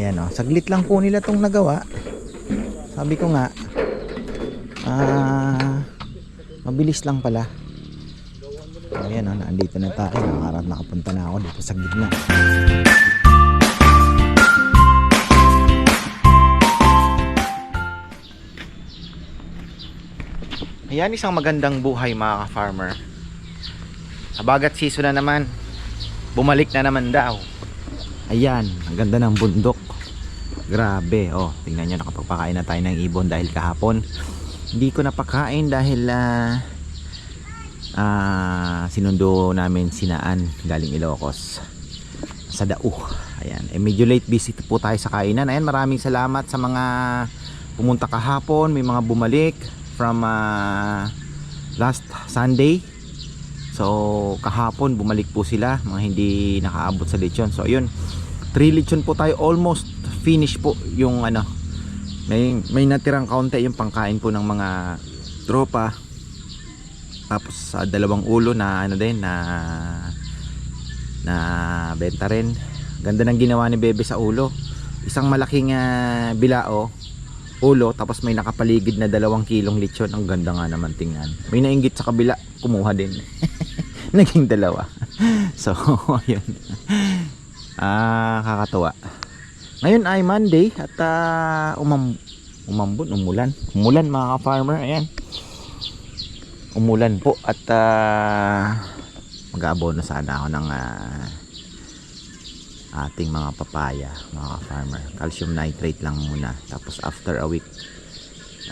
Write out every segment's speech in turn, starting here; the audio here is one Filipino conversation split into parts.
Ayan o, saglit lang po nila tong nagawa. Sabi ko nga, ah, mabilis lang pala. Ayan o, nandito na tayo. Nakarat nakapunta na ako dito sa gitna. Ayan, isang magandang buhay mga ka-farmer. Sa bagat season na naman, bumalik na naman daw. Ayan, ang ganda ng bundok. Grabe, oh, tingnan nyo, nakapagpakain na tayo ng ibon dahil kahapon. Hindi ko napakain dahil ah ah, sinundo namin sinaan galing Ilocos sa Dao. Ayan, eh, medyo late visit po tayo sa kainan. Ayan, maraming salamat sa mga pumunta kahapon, may mga bumalik from ah, last Sunday. So, kahapon bumalik po sila, mga hindi nakaabot sa lechon. So, ayun, 3 lechon po tayo almost finish po yung ano. May may natirang kaunti yung pangkain po ng mga tropa. Tapos sa dalawang ulo na ano din na na benta rin. Ganda ng ginawa ni Bebe sa ulo. Isang malaking ah, bilao ulo tapos may nakapaligid na dalawang kilong lechon. Ang ganda nga naman tingnan. May nainggit sa kabila, kumuha din. Naging dalawa. so, ayun. Ah, kakatuwa. Ngayon ay Monday at ah, umam umambon, umulan. Umulan mga ka-farmer, ayan. Umulan po at ah, mag-aabono sana ako ng ah, ating mga papaya, mga ka-farmer. Calcium nitrate lang muna. Tapos after a week,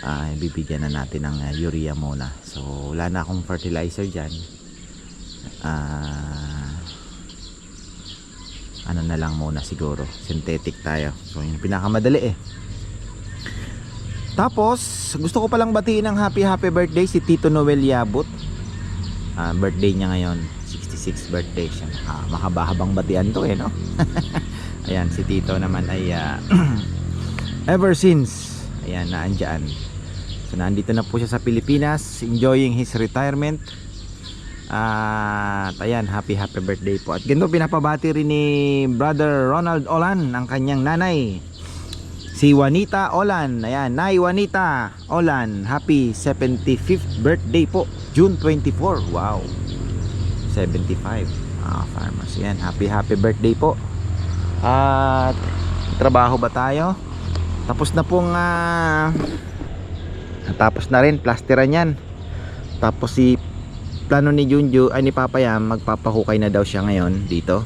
ah, bibigyan na natin ng ah, urea muna. So, wala na akong fertilizer dyan. Ah, ano na lang muna siguro. Synthetic tayo. So yun pinakamadali eh. Tapos gusto ko palang batiin ng happy happy birthday si Tito Noel Yabut Ah, birthday niya ngayon. 66 birthday siya. Ah, mahaba-habang batian to eh no? Ayan si Tito naman ay ah, ever since ayan naandyan. So nandito na po siya sa Pilipinas enjoying his retirement at ayan, happy happy birthday po. At ganito pinapabati rin ni Brother Ronald Olan ang kanyang nanay. Si Juanita Olan. Ayan, Nay Juanita Olan. Happy 75th birthday po. June 24. Wow. 75. Ah, farmers. Ayan, happy happy birthday po. At trabaho ba tayo? Tapos na pong ah, tapos na rin plasteran yan. Tapos si plano ni Junju ay ni Papayam magpapahukay na daw siya ngayon dito.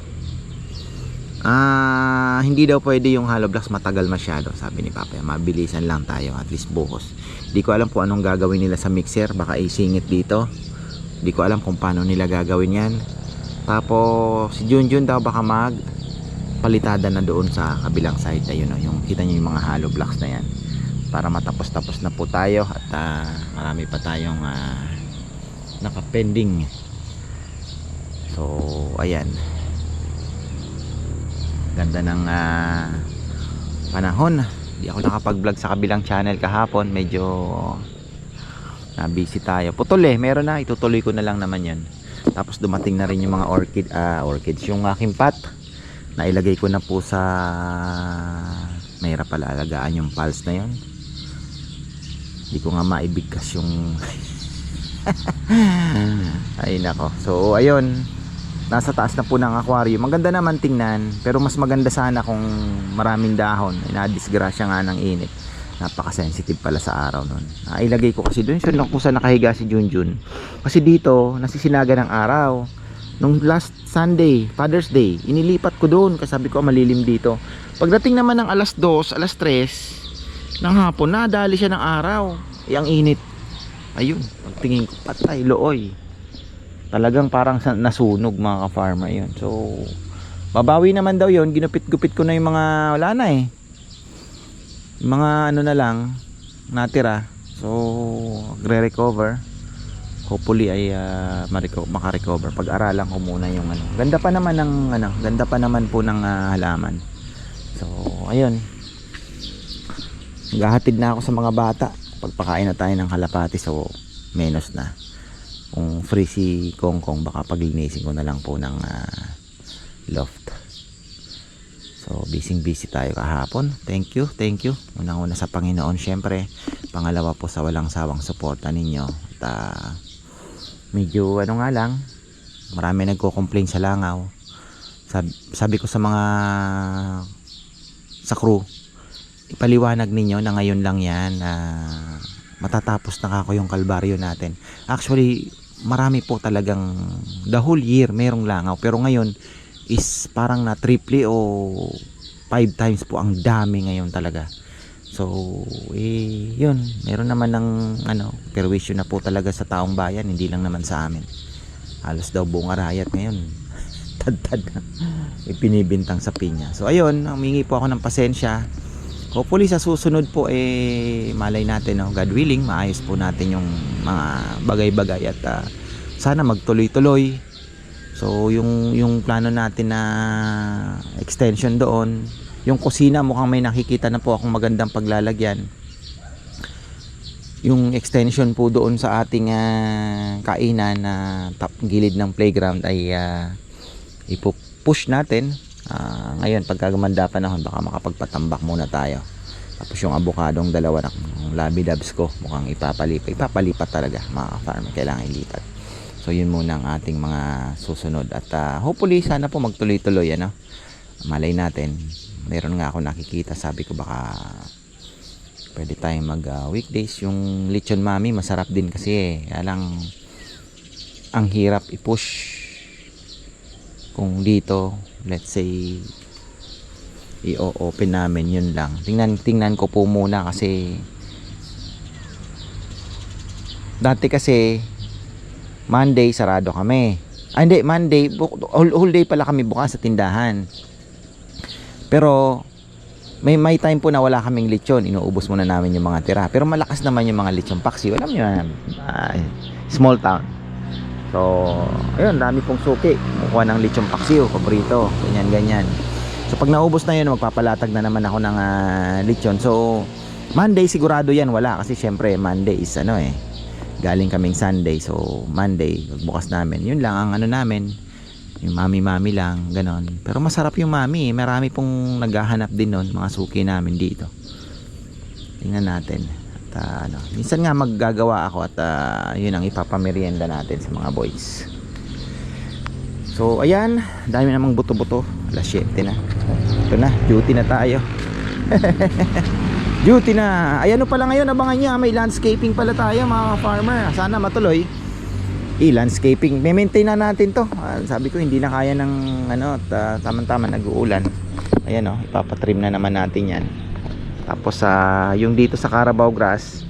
Ah hindi daw pwede yung hollow blocks matagal masyado sabi ni Papayam mabilisan lang tayo at least buhos. Di ko alam kung anong gagawin nila sa mixer baka isingit dito. Di ko alam kung paano nila gagawin yan. Tapos si Junjun daw baka mag palitada na doon sa kabilang side. Ayun no, yung kita niyo yung mga hollow blocks na yan. Para matapos-tapos na po tayo at ah, marami pa tayong ah, nakapending. So ayan. Ganda ng ah, panahon. Di ako nakapag vlog sa kabilang channel kahapon. Medyo na busy tayo. Putol eh. Meron na. Itutuloy ko na lang naman yan. Tapos dumating na rin yung mga orchid ah, orchids. Yung aking pot nailagay ko na po sa mahirap pala alagaan yung pulse na yon hindi ko nga maibigkas yung ay nako. So ayun. Nasa taas na po ng aquarium. Maganda naman tingnan pero mas maganda sana kung maraming dahon. Inadisgrasya nga ng init. Napaka-sensitive pala sa araw nun. Nailagay ko kasi dun yun kung saan nakahiga si Junjun. Kasi dito nasisinaga ng araw. Nung last Sunday Father's Day inilipat ko doon kasi sabi ko "Ah, malilim dito. Pagdating naman ng alas 2 alas 3 ng hapon nadali siya ng araw. Eh ang init ayun pagtingin ko patay looy. Talagang parang nasunog mga ka-farmer yun. So babawi naman daw yun. Ginupit-gupit ko na yung mga wala na eh. Mga ano na lang natira. So re-recover hopefully ay mareco- makarecover. Pag-aralan ko muna yung ano. Ganda pa naman ng ano ganda pa naman po ng ah, halaman. So ayun. Gahatid na ako sa mga bata. Pagpakain na tayo ng kalapati so menos na. Kung free si Kong Kong baka paglinisin ko na lang po ng ah, loft. So, busy busy tayo kahapon. Thank you, thank you. Unang-una sa Panginoon, syempre. Pangalawa po sa walang sawang suporta ninyo. At ah, medyo ano nga lang, marami nagko-complain sa langaw. Sabi, sabi ko sa mga sa crew, ipaliwanag ninyo na ngayon lang yan na matatapos na kako yung kalbaryo natin. Actually, marami po talagang the whole year merong langaw. Pero ngayon is parang na triple o five times po ang dami ngayon talaga. So, eh, yun. Meron naman ng, ano, perwisyo na po talaga sa taong bayan, hindi lang naman sa amin. Halos daw buong arayat ngayon. Tad-tad na. Ipinibintang sa pinya. So, ayun, humingi po ako ng pasensya. Hopefully sa susunod po eh malay natin no, God willing maayos po natin yung mga bagay-bagay at ah, sana magtuloy-tuloy. So yung yung plano natin na extension doon, yung kusina mukhang may nakikita na po akong magandang paglalagyan. Yung extension po doon sa ating ah, kainan na top gilid ng playground ay ah, ipo-push natin Ah, ngayon pagka gumanda panahon baka makapagpatambak muna tayo. Tapos yung abukadong dalawa ng labi dabs ko mukhang ipapalipat ipapalipat talaga mga farmer kailangan ilipat. So yun muna ang ating mga susunod at ah, hopefully sana po magtuloy-tuloy ano? Malay natin meron nga ako nakikita sabi ko baka pwede tayong mag ah, weekdays. Yung lechon mami masarap din kasi eh. Kaya lang ang hirap i-push kung dito let's say i-open namin yun lang. Tingnan tingnan ko po muna kasi dati kasi Monday sarado kami. Ah hindi Monday whole, whole day pala kami bukas sa tindahan. Pero may may time po na wala kaming lechon. Inuubos muna namin yung mga tira. Pero malakas naman yung mga lechon paksi. Alam nyo na ah, small town So, ayun, dami pong suki. Kukuha ng lechong paksiw, paborito, ganyan, ganyan. So, pag naubos na yun, magpapalatag na naman ako ng ah, lechon. So, Monday sigurado yan, wala. Kasi syempre, Monday is ano eh, galing kaming Sunday. So, Monday, bukas namin. Yun lang ang ano namin. Yung mami-mami lang, ganon. Pero masarap yung mami eh. Marami pong naghahanap din nun, mga suki namin dito. Tingnan natin. Ah, ano, minsan nga maggagawa ako at ah, yun ang ipapamerienda natin sa mga boys. So ayan, dami namang buto-buto. Alas 7 na. Ito na, duty na tayo. duty na. Ay ano pala ngayon, abangan nyo, ah, may landscaping pala tayo mga farmer. Sana matuloy. I-landscaping. May-maintain na natin to. Ah, sabi ko hindi na kaya ng ano, at, ah, tamang-tama nag-uulan. Ayan oh, ipapatrim na naman natin yan. Tapos sa yung dito sa Carabao Grass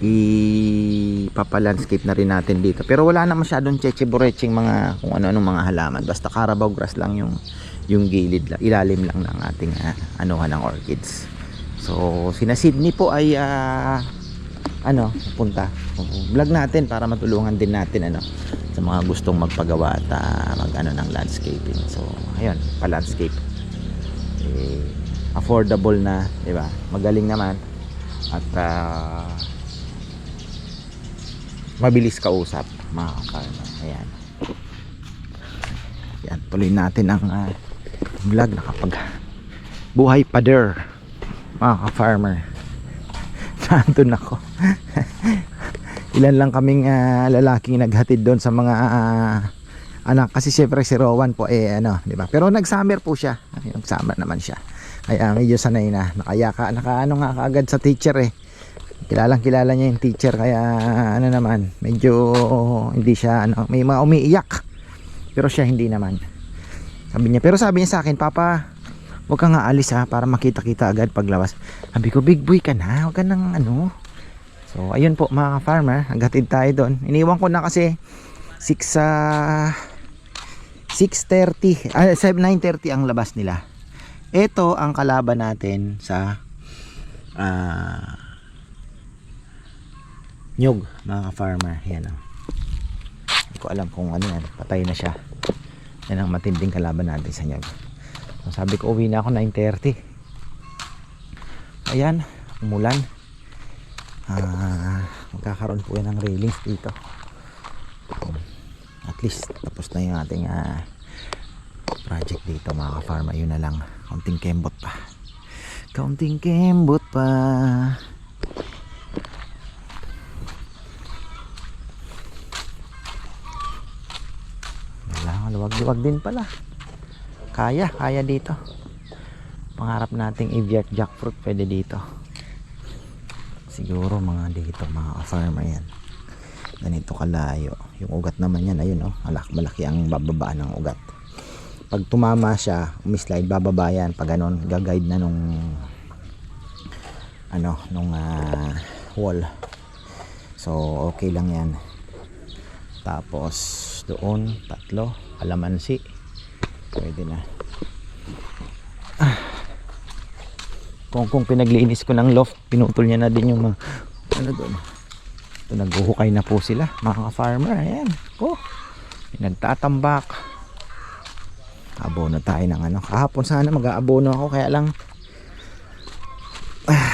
ipapa-landscape na rin natin dito. Pero wala na masyadong checheboreching mga kung ano-ano mga halaman. Basta Carabao Grass lang yung yung gilid lang, ilalim lang ng ating uh, anuhan ng orchids. So, sina Sydney po ay ah, ano, punta. Vlog natin para matulungan din natin ano sa mga gustong magpagawa at ah, mag-ano ng landscaping. So, ayun, pa-landscape. Eh, affordable na, 'di ba? Magaling naman. At ah, mabilis kausap, mga farmer. Ayan. Yan, tuloy natin ang ah, vlog. Nakapag buhay pader mga ka-farmer nandun ako. Ilan lang kaming ah, lalaking naghatid doon sa mga ah, anak. Kasi syempre si Rowan po eh ano di ba? Pero nag-summer po siya. Nag-summer naman siya kaya medyo sanay na nakayaka nakaano nga kaagad sa teacher eh kilalang kilala niya yung teacher kaya ano naman medyo hindi siya ano may mga umiiyak pero siya hindi naman sabi niya pero sabi niya sa akin papa Huwag ka nga alis ha para makita-kita agad paglabas. Sabi ko, big boy ka na. Huwag ka nang ano. So, ayun po mga farmer. Aghatid tayo doon. Iniwan ko na kasi 6 uh, 6.30 ah, 9.30 ang labas nila. Ito ang kalaban natin sa ah nyug mga farmer. Yan o. Hindi ko alam kung ano yan. Patay na siya. Yan ang matinding kalaban natin sa nyug. Sabi ko uwi na ako 9.30 ayan umulan ah, magkakaroon po yan ng railings dito at least tapos na yung ating ah, project dito mga ka-farm ayun na lang. Kaunting kembot pa. Kaunting kembot pa. Luwag-luwag din pala. Kaya kaya dito. Pangarap nating i-jack jackfruit pwede dito. Siguro mga dito mga ka-farmer yan. Ganito kalayo. Yung ugat naman yan ayun oh. Malaki ang bababa ng ugat pag tumama siya umislide bababa yan. Pag ganon gaguide na nung ano nung ah, wall. So okay lang yan. Tapos doon tatlo kalamansi pwede na. Ah. kung kung pinaglinis ko ng loft pinutol niya na din yung mga ano doon? Ito naghuhukay na po sila mga farmer ayan. Oh nagtatambak abono tayo ng ano. Kahapon sana mag-aabono ako kaya lang ah,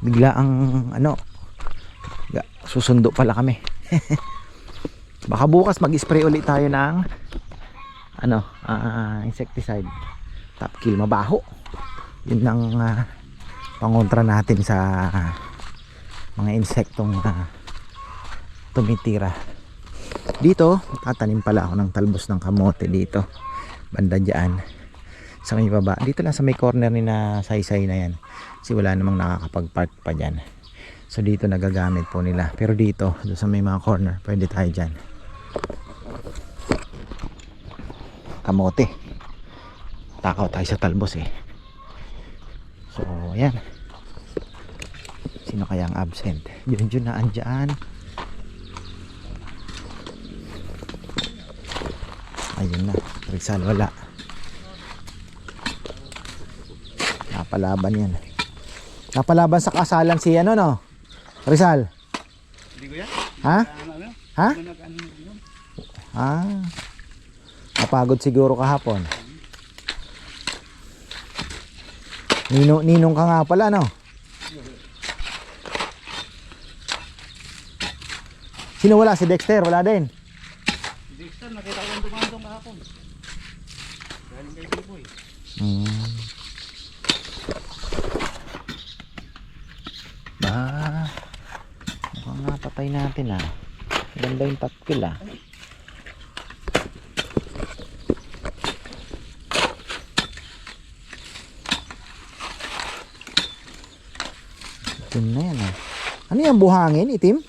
bigla ang ano susundo pala kami. Baka bukas mag-spray ulit tayo ng ano ah, insecticide. Top kill mabaho. Yun ang ah, pangontra natin sa mga insektong ah, tumitira. Dito tatanim pala ako ng talbos ng kamote dito banda dyan. Sa may baba. Dito lang sa may corner ni na saysay na yan. Kasi wala namang nakakapag park pa dyan. So dito nagagamit po nila. Pero dito sa may mga corner pwede tayo dyan. Kamote. Takaw tayo sa talbos eh. So ayan. Sino kaya ang absent? Yun yun na andyan. Ayun na Rizal wala napalaban yan napalaban sa kasalan si ano no Rizal Hindi ko yan. ha Ano, ano? ha Ano, ah napagod siguro kahapon Nino, ninong ka nga pala no Sino wala? Si Dexter? Wala din? Dexter, nakita ko yung dumandong kahapon. Galing kay Biboy. Mm. Ba, mukhang napatay natin ah. Ganda yung kill ah. Itim na yan ah. Ano yung buhangin? Itim?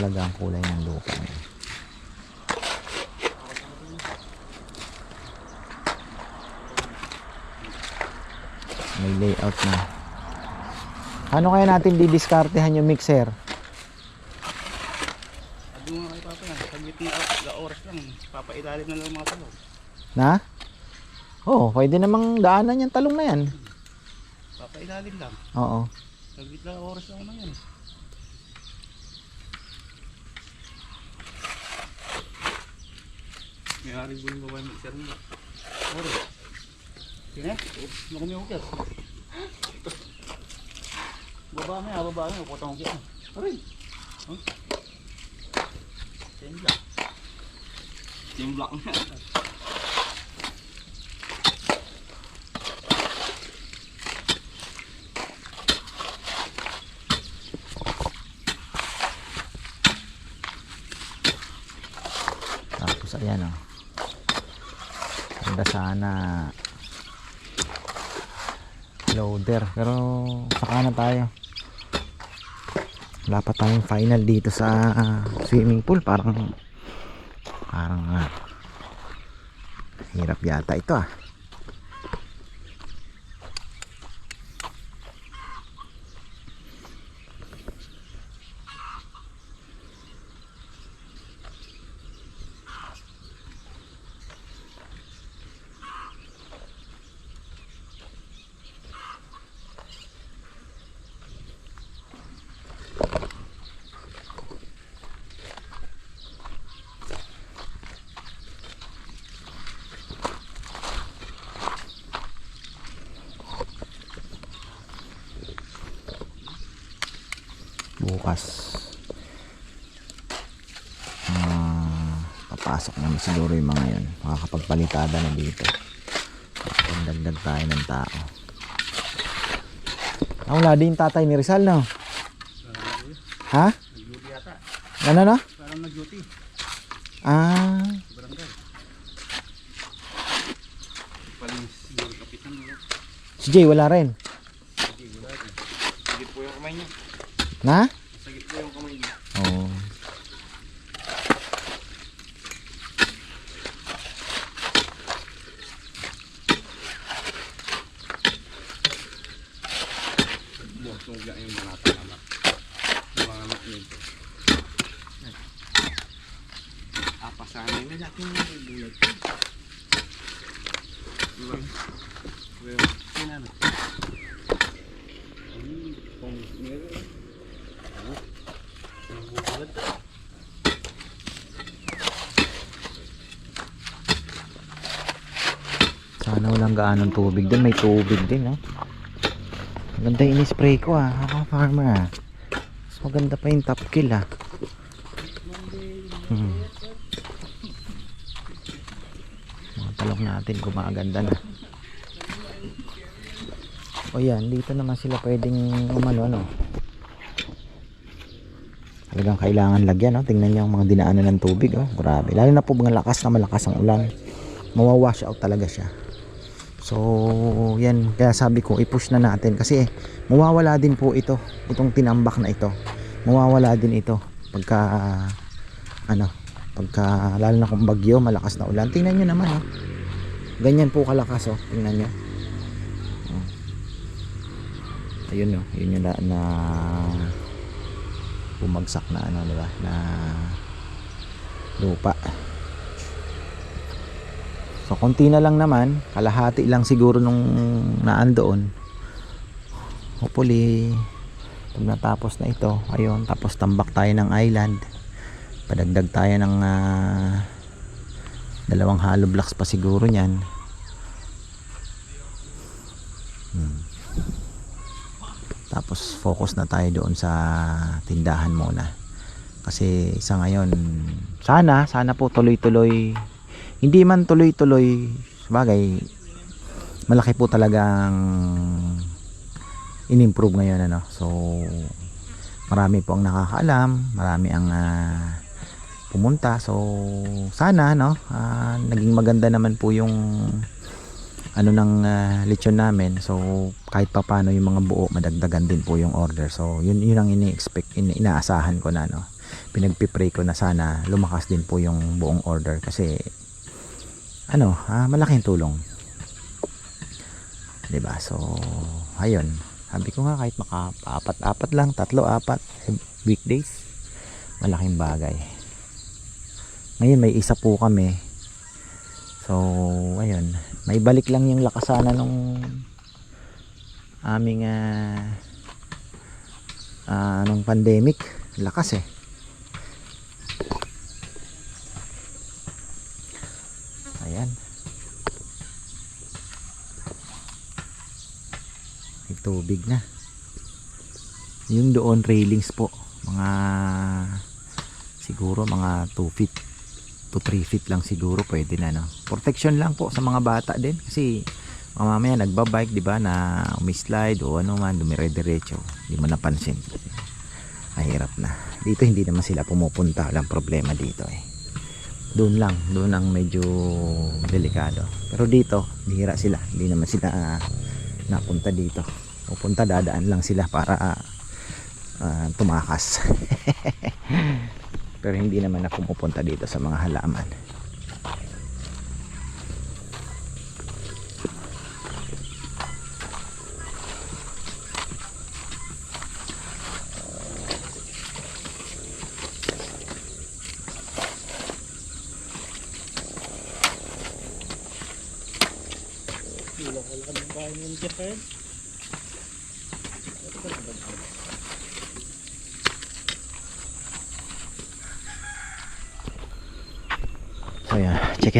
Talaga ang kulay ng lupa niya. May layout na. Ano kaya natin didiskartehan yung mixer? Sabi mo kay Papa saglit na oras lang, papailalim na lang ang mga talong. Na? Oo, oh, pwede namang daanan yung talong na yan. Papailalim lang. Oo. Saglit na oras lang na yan. May hari po yung babae mixer mo. Oras. Sine? Ano kami ukir? Baba mo yan, baba mo. Putang ukir. Aray! Huh? Timbla. Timbla nga. Tapos ayan oh. Ganda sana loader pero saka na tayo. Wala pa tayong final dito sa ah, swimming pool parang parang ah, hirap yata ito ah. bukas. Uh, papasok naman siguro yung mga yan. Makakapagpalitada na dito. Pagdagdag tayo ng tao. Ah, wala din tatay ni Rizal no? Ha? ano na? parang nag duty ah. Si Jay wala rin. Na? Sagit po yung kamay niya. Oo. Ga yung mga. Yung mga anak niya. Apa sa amin na natin yung bulat. Diba? Well, sinan. Ay, kung meron. Sana walang gaanong tubig din. May tubig din, no? Maganda yung spray ko, ah. Ako, farmer, ah. Mas maganda pa yung top kill, ah. Hmm. Mga talong natin, gumaganda na. O yan, dito naman sila pwedeng umano, ano. Talagang kailangan lagyan, no? Tingnan niyo ang mga dinaanan ng tubig, oh. Grabe. Lalo na po mga lakas na malakas ang ulan. Mawawash out talaga siya. So, yan. Kaya sabi ko, i-push na natin. Kasi, mawawala din po ito. Itong tinambak na ito. Mawawala din ito. Pagka, ano, pagka, lalo na kung bagyo, malakas na ulan. Tingnan nyo naman, oh. Ganyan po kalakas, oh. Tingnan nyo. Oh. Ayun, oh. Yun yung na bumagsak na, ano, diba? Na lupa. So konti na lang naman, kalahati lang siguro nung naan doon. Hopefully pag natapos na ito, ayun, tapos tambak tayo ng island. Padagdag tayo ng ah, dalawang hollow blocks pa siguro niyan. Hmm. Tapos focus na tayo doon sa tindahan muna. Kasi sa ngayon, sana, sana po tuloy-tuloy. Hindi man tuloy-tuloy sabagay malaki po talagang in-improve ngayon ano. So marami po ang nakakaalam marami ang ah, pumunta. So sana no ah, naging maganda naman po yung ano ng ah, lechon namin. So kahit pa paano yung mga buo madagdagan din po yung order so yun yun ang ini-expect in, inaasahan ko na no pinagpipray ko na sana lumakas din po yung buong order kasi ano, ah, malaking tulong. ba? So, ayun. Sabi ko nga kahit maka apat-apat lang, tatlo, apat weekdays, malaking bagay. Ngayon may isa po kami. So, ayun. May balik lang yung lakasana nung aming ah ah, nung pandemic. Lakas eh. Ayan. May tubig na. Yung doon railings po. Mga siguro mga 2 feet to 3 feet lang siguro pwede na no. Protection lang po sa mga bata din kasi mga mamaya nagbabike di ba na umislide o ano man dumire-diretso hindi mo napansin. Mahirap na. Dito hindi naman sila pumupunta. Walang problema dito eh. Doon lang. Doon ang medyo delikado. Pero dito bihira sila. Hindi naman sila ah, napunta dito. Pupunta dadaan lang sila para ah, tumakas. Pero hindi naman na pumupunta dito sa mga halaman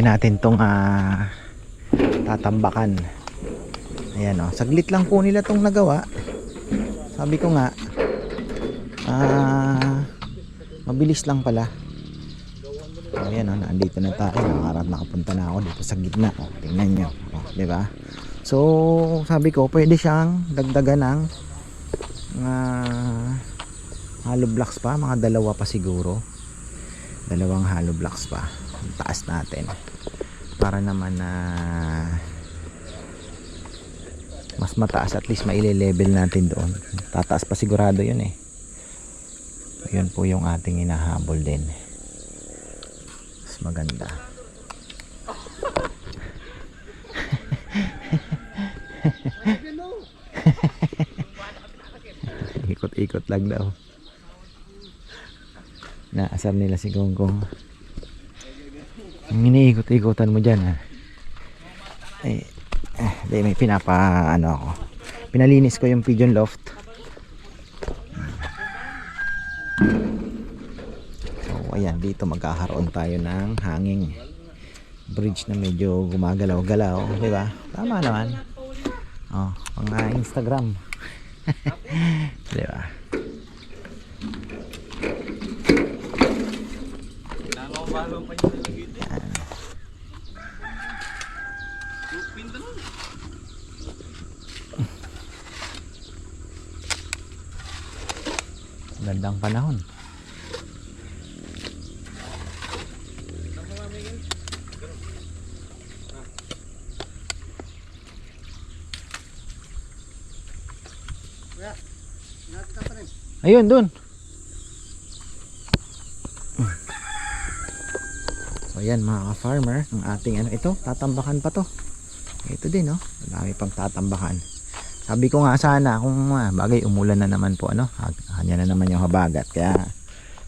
checkin natin tong ah, tatambakan. Ayan oh, saglit lang po nila tong nagawa. Sabi ko nga, ah, mabilis lang pala. Ayan o, nandito na tayo. Nakarat nakapunta na ako dito sa gitna. O, tingnan nyo. O, di ba? So, sabi ko, pwede siyang dagdagan ng mga hollow blocks pa. Mga dalawa pa siguro. Dalawang hollow blocks pa. Taas natin. Para naman na mas mataas at least maile-level natin doon. Tataas pa sigurado yun eh. Yun po yung ating inahabol din. Mas maganda. Ikot-ikot lang daw. Naasar nila si Gonggong. Ang iniikot-ikotan mo dyan ha. Eh, eh, di, may pinapa ano ako. Pinalinis ko yung pigeon loft. So ayan, dito magkakaroon tayo ng hanging bridge na medyo gumagalaw-galaw, di ba? Tama naman. Oh, pang ah, Instagram. di ba? Nangaw-balong pa yung nalagit eh. Yan. Pinta nun. Gandang panahon. Ayun, dun. So ayan mga ka-farmer, ang ating ano ito, tatambakan pa to. Ito din, no? Marami pang tatambakan. Sabi ko nga sana kung ah, bagay umulan na naman po ano, kanya na naman yung habagat. Kaya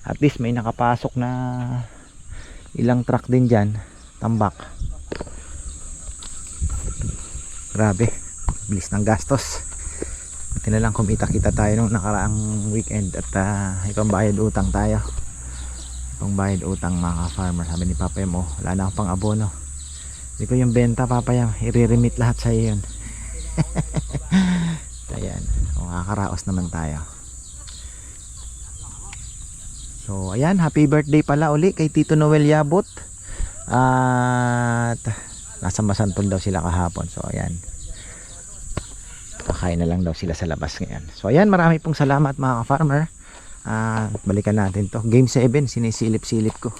at least may nakapasok na ilang truck din diyan, tambak. Grabe, bilis ng gastos. Buti na lang kumita-kita tayo nung nakaraang weekend at uh, ipambayad utang tayo. Ipambayad utang mga farmer Sabi ni Papa mo, wala na akong pang abono. Hindi ko yung benta Papa Yam, lahat sa iyo yun. Ayan, makakaraos naman tayo. So, ayan, happy birthday pala uli kay Tito Noel Yabot. At nasa Masantol daw sila kahapon. So, ayan. Kakain na lang daw sila sa labas ngayon. So ayan, marami pong salamat mga ka-farmer. Ah, balikan natin to. Game 7, sinisilip-silip ko.